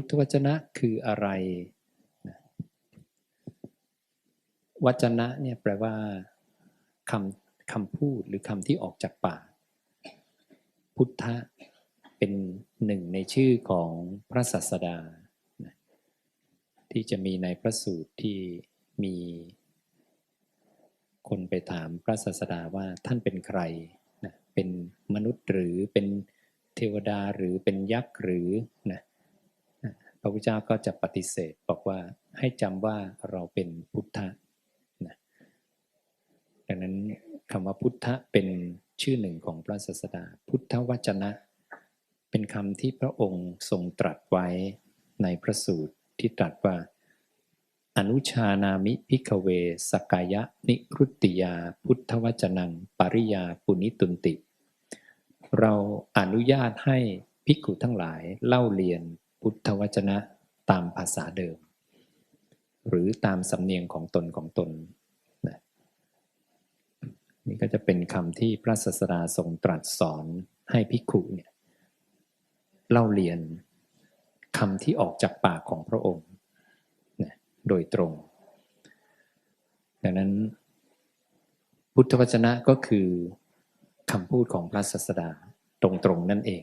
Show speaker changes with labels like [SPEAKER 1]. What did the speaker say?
[SPEAKER 1] พุทธวจนะคืออะไร วจนะเนี่ยแปลว่าคำคำพูดหรือคำที่ออกจากปาก พุทธะเป็นหนึ่งในชื่อของพระศาสดา ที่จะมีในพระสูตรที่มีคนไปถามพระศาสดาว่าท่านเป็นใครนะเป็นมนุษย์หรือเป็นเทวดาหรือเป็นยักษ์หรือนะ ระพุทธเจ้าก็จะปฏิเสธบอกว่าให้จำว่าเราเป็นพุทธะนะดังนั้นคำว่าพุทธะเป็นชื่อหนึ่งของพระศาสดา พุทธวจนะ เป็นคำที่พระองค์ทรงตรัสไว้ในพระสูตรที่ตรัสว่า อนุชานามิพิกเว สกายะนิรุตติยา พุทธวจนัง ปริยาปุณิตุนติ เราอนุญาตให้ภิกขุทั้งหลายเล่าเรียน พุทธวจนะตามภาษาเดิม หรือตามสำเนียงของตนของตนนะนี่ก็จะเป็นคำที่พระศาสดาทรงตรัสสอนให้ภิกขุเนี่ยเล่าเรียนคำที่ออกจากปากของพระองค์นะโดยตรง ดังนั้น พุทธวจนะก็คือคำพูดของพระศาสดาตรงๆนั่นเอง